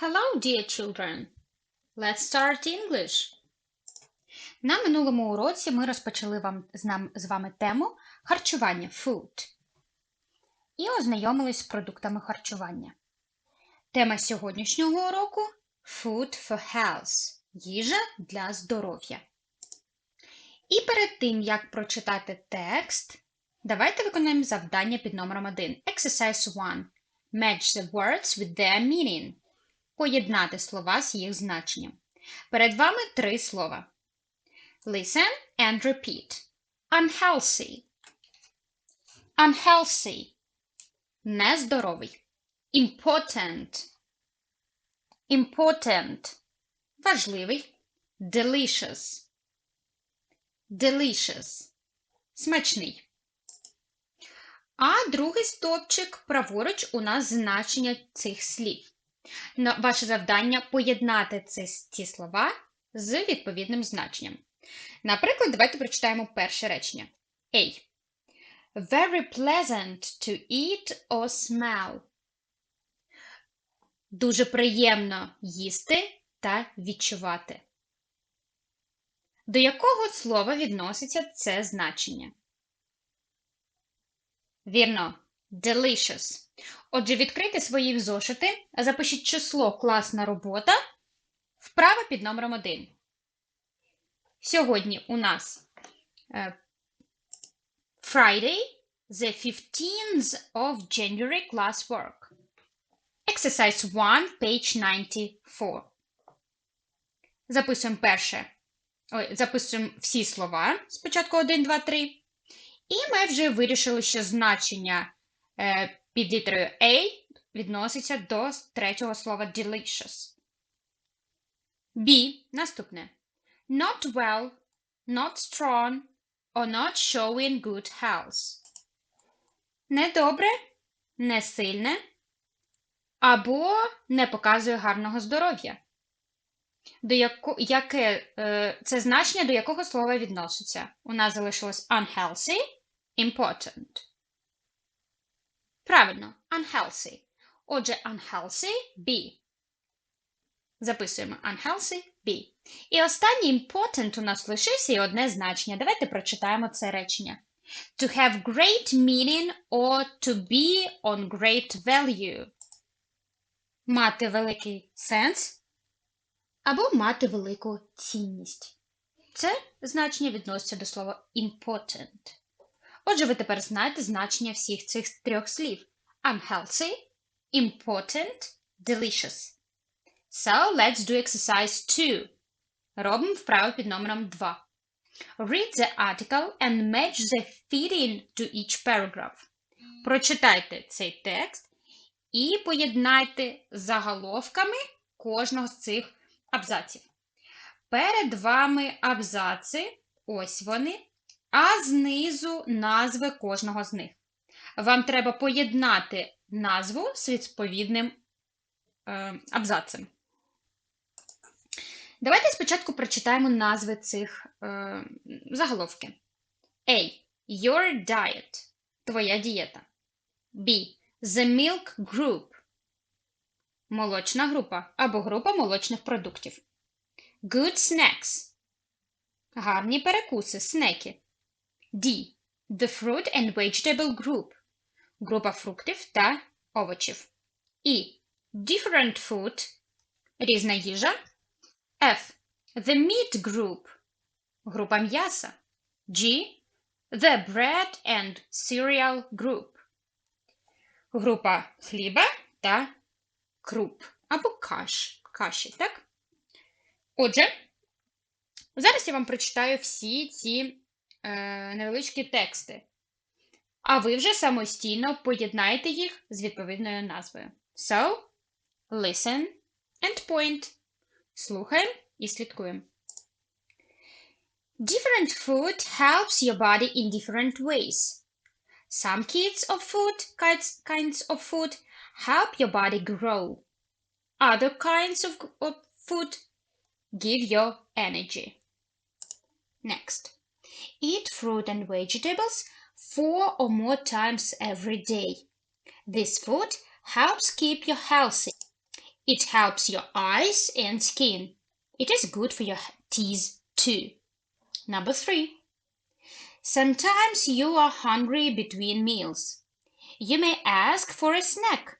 Hello, dear children. Let's start English. На минулому уроці ми розпочали вам, з, нам, з вами тему харчування food і ознайомились з продуктами харчування. Тема сьогоднішнього уроку Food for Health їжа для здоров'я. І перед тим, як прочитати текст, давайте виконаємо завдання під номером 1. Exercise 1. Match the words with their meaning. Поєднати слова з їх значенням. Перед вами три слова. Listen and repeat. Unhealthy. Unhealthy. Нездоровий. Important. Important. Важливий. Delicious. Delicious. Смачний. А другий стовпчик праворуч у нас значення цих слів. Ваше завдання поєднати ці слова з відповідним значенням. Наприклад, давайте прочитаємо перше речення. A. Very pleasant to eat or smell. Дуже приємно їсти та відчувати. До якого слова відноситься це значення? Вірно, delicious. Отже, відкрийте свої зошити, запишіть число класна робота вправо під номером 1. Сьогодні у нас е, Friday, the 15th of January classwork. Exercise 1, page 94. Записуємо перше. Ой, записуємо всі слова. Спочатку 1, 2, 3. І ми вже вирішили, що значення е, під літерою A відноситься до третього слова delicious. B. Наступне. Not well, not strong, or not showing good health. Недобре, не сильне, або не показує гарного здоров'я. До яко, яке, е, це значення до якого слова відноситься? У нас залишилось unhealthy, important. Правильно, unhealthy. Отже, unhealthy B. Записуємо unhealthy B. І останній important у нас лишився і одне значення. Давайте прочитаємо це речення. To have great meaning or to be on great value. Мати великий сенс або мати велику цінність. Це значення відноситься до слова important. Отже, ви тепер знаєте значення всіх цих трьох слів: unhealthy, important, delicious. So, let's do exercise 2. Робимо вправу під номером 2. Read the article and match the fitting to each paragraph. Прочитайте цей текст і поєднайте заголовками кожного з цих абзаців. Перед вами абзаци, ось вони, а знизу назви кожного з них. Вам треба поєднати назву з відповідним е, абзацем. Давайте спочатку прочитаємо назви цих е, заголовки. A. Your diet. Твоя дієта. B. The milk group. Молочна група або група молочних продуктів. Good snacks. Гарні перекуси, снеки. D. The fruit and vegetable group. Група фруктів та овочів. E. Different food. Різна їжа. F. The meat group. Група м'яса. G. The bread and cereal group. Група хліба та круп або каш, каші, так? Отже, зараз я вам прочитаю всі ці е, невеличкі тексти, а ви вже самостійно поєднаєте їх з відповідною назвою. So, listen and point. Слухаємо і слідкуємо. Different food helps your body in different ways. Some kinds of food, kinds, kinds of food help your body grow. Other kinds of, of food give you energy. Next, eat fruit and vegetables four or more times every day. This food helps keep you healthy. It helps your eyes and skin. It is good for your teeth too. Number three. Sometimes you are hungry between meals. You may ask for a snack.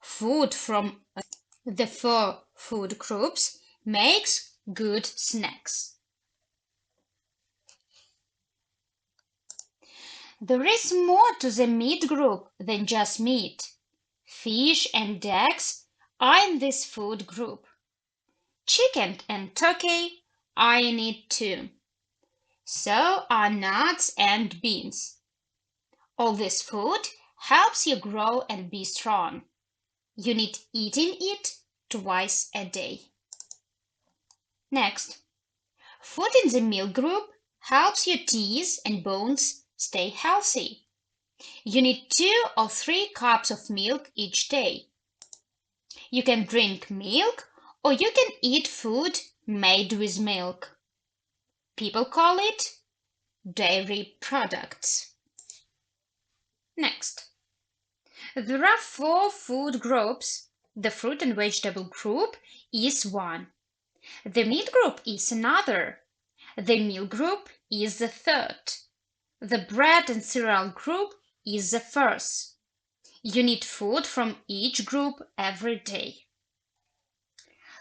Food from the four food groups makes good snacks. There is more to the meat group than just meat. Fish and ducks are in this food group. Chicken and turkey are in it too. So are nuts and beans. All this food helps you grow and be strong. You need eating it twice a day. Next, food in the milk group helps your teeth and bones stay healthy. You need two or three cups of milk each day. You can drink milk or you can eat food made with milk. People call it dairy products. Next, there are four food groups. The fruit and vegetable group is one. The meat group is another. The milk group is the third. The bread and cereal group is the first. You need food from each group every day.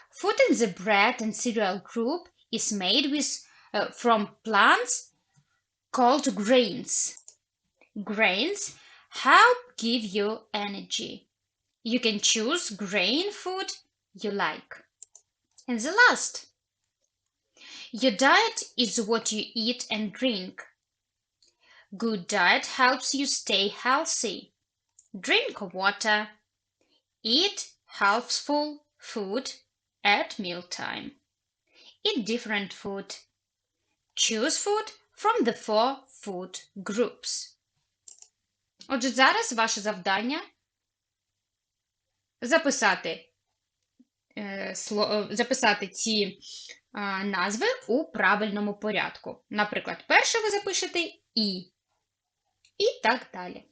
Food in the bread and cereal group is made with uh, from plants called grains. Grains help give you energy. You can choose grain food you like. And the last, your diet is what you eat and drink. Good diet helps you stay healthy. Drink water. Eat healthful food at mealtime. Eat different food. Choose food from the four food groups. Отже, зараз ваше завдання записати, е, записати ці е, назви у правильному порядку. Наприклад, перше ви запишете І. і так далі.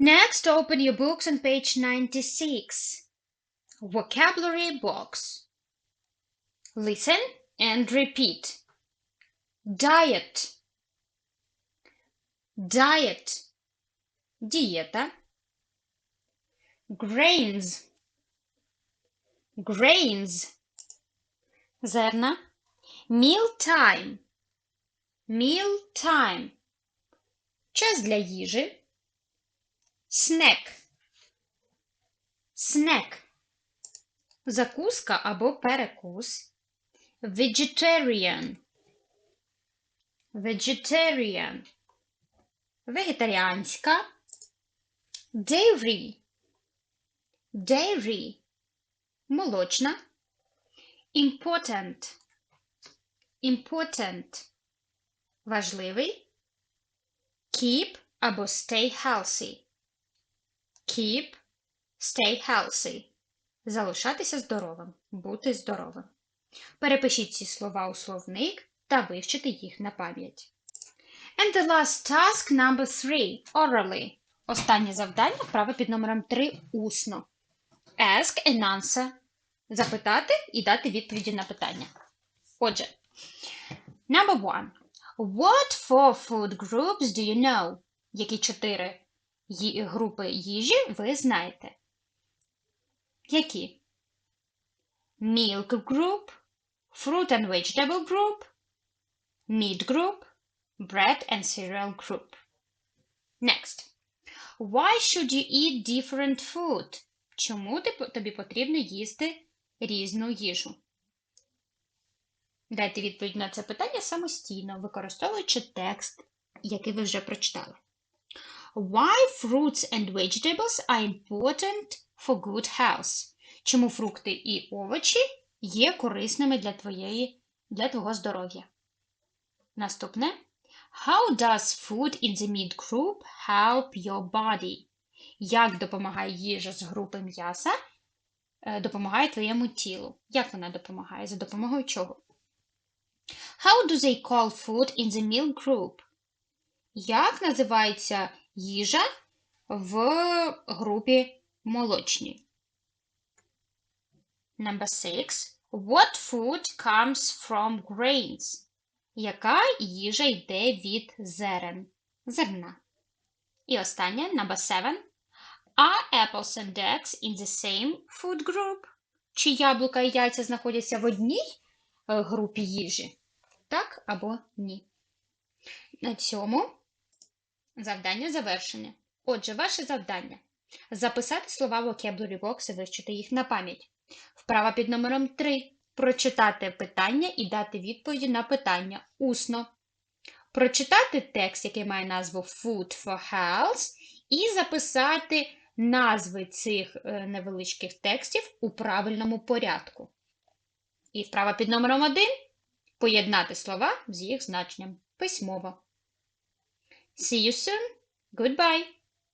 Next, open your books on page 96. Vocabulary box. Listen and repeat. Diet. Diet. Дієта. Grains. Grains. Зерна. Meal time. Meal time. Час для їжі. Snack. Snack. Закуска або перекус. Vegetarian. Vegetarian. Вегетаріанська. Dairy. Dairy. Молочна. Important. Important. Важливий. Keep або stay healthy. Keep, stay healthy. Залишатися здоровим. Бути здоровим. Перепишіть ці слова у словник та вивчити їх на пам'ять. And the last task number three. Orally. Останнє завдання вправа під номером 3 усно. Ask and answer. Запитати і дати відповіді на питання. Отже, number one. What four food groups do you know? Які чотири групи їжі ви знаєте? Які? Milk group, fruit and vegetable group, meat group, bread and cereal group. Next. Why should you eat different food? Чому тобі потрібно їсти різну їжу? Дайте відповідь на це питання самостійно, використовуючи текст, який ви вже прочитали. Why fruits and vegetables are important for good health? Чому фрукти і овочі є корисними для твоєї, для твого здоров'я? Наступне. How does food in the meat group help your body? Як допомагає їжа з групи м'яса? Допомагає твоєму тілу. Як вона допомагає? За допомогою чого? How do they call food in the meal group? Як називається їжа в групі молочні. Number six. What food comes from grains? Яка їжа йде від зерен? Зерна. І останнє, number seven. Are apples and eggs in the same food group? Чи яблука і яйця знаходяться в одній е, групі їжі? Так або ні. На цьому завдання завершене. Отже, ваше завдання записати слова в vocabulary box і вивчити їх на пам'ять. Вправа під номером 3. Прочитати питання і дати відповіді на питання усно. Прочитати текст, який має назву Food for Health, і записати назви цих е, невеличких текстів у правильному порядку. І вправа під номером 1. Поєднати слова з їх значенням письмово. See you soon. Goodbye.